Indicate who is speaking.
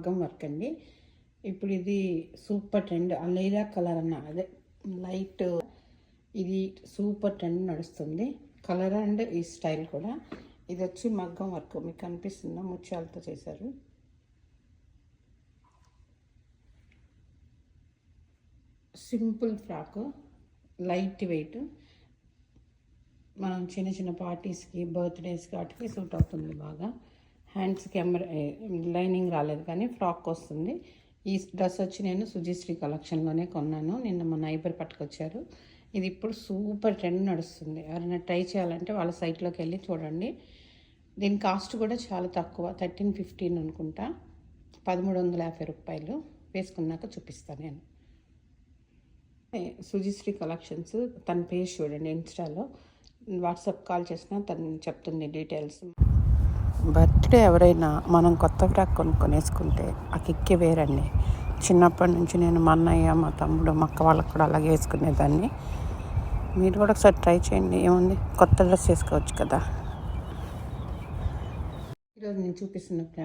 Speaker 1: మగ్గం వర్క్ అండి. ఇప్పుడు ఇది సూపర్ ట్రెండ్ ఆ లైలా కలర్ అన్న అదే లైట్ ఇది సూపర్ ట్రెండ్ నడుస్తుంది. కలర్ అండ్ ఈ స్టైల్ కూడా. ఇది వచ్చి మగ్గం వర్క్ మీకు కనిపిస్తుందా ముత్యాలతో చేశారు. Simple frock light weight. మనం చిన్న చిన్న పార్టీస్కి బర్త్డేస్కి వాటికి సూట్ అవుతుంది బాగా. హ్యాండ్స్కి ఎంబర్ లైనింగ్ రాలేదు కానీ ఫ్రాక్ వస్తుంది. ఈ డ్రెస్ వచ్చి నేను సుజిశ్రీ కలెక్షన్లోనే కొన్నాను. నిన్న మా నైబర్ పట్టుకొచ్చారు. ఇది ఇప్పుడు సూపర్ ట్రెండ్ నడుస్తుంది. ఎవరైనా ట్రై చేయాలంటే వాళ్ళ సైట్లోకి వెళ్ళి చూడండి. దీని కాస్ట్ కూడా చాలా తక్కువ. థర్టీన్ ఫిఫ్టీన్ అనుకుంటా. పదమూడు వందల యాభై రూపాయలు వేసుకున్నాక చూపిస్తాను నేను. సుజిశ్రీ కలెక్షన్స్ తన పేజ్ చూడండి ఇన్స్టాలో. వాట్సాప్ కాల్ చేసినా తను చెప్తుంది డీటెయిల్స్. బర్త్డే ఎవరైనా మనం కొత్త ఫ్రాక్ కొనుక్కొనేసుకుంటే ఆ కిక్కి వేరండి. చిన్నప్పటి నుంచి నేను మా అన్నయ్య మా తమ్ముడు మా అక్క వాళ్ళకి కూడా అలాగే వేసుకునేదాన్ని. మీరు కూడా ఒకసారి ట్రై చేయండి. ఏముంది? కొత్త డ్రెస్ వేసుకోవచ్చు కదా. ఈరోజు నేను చూపిస్తున్న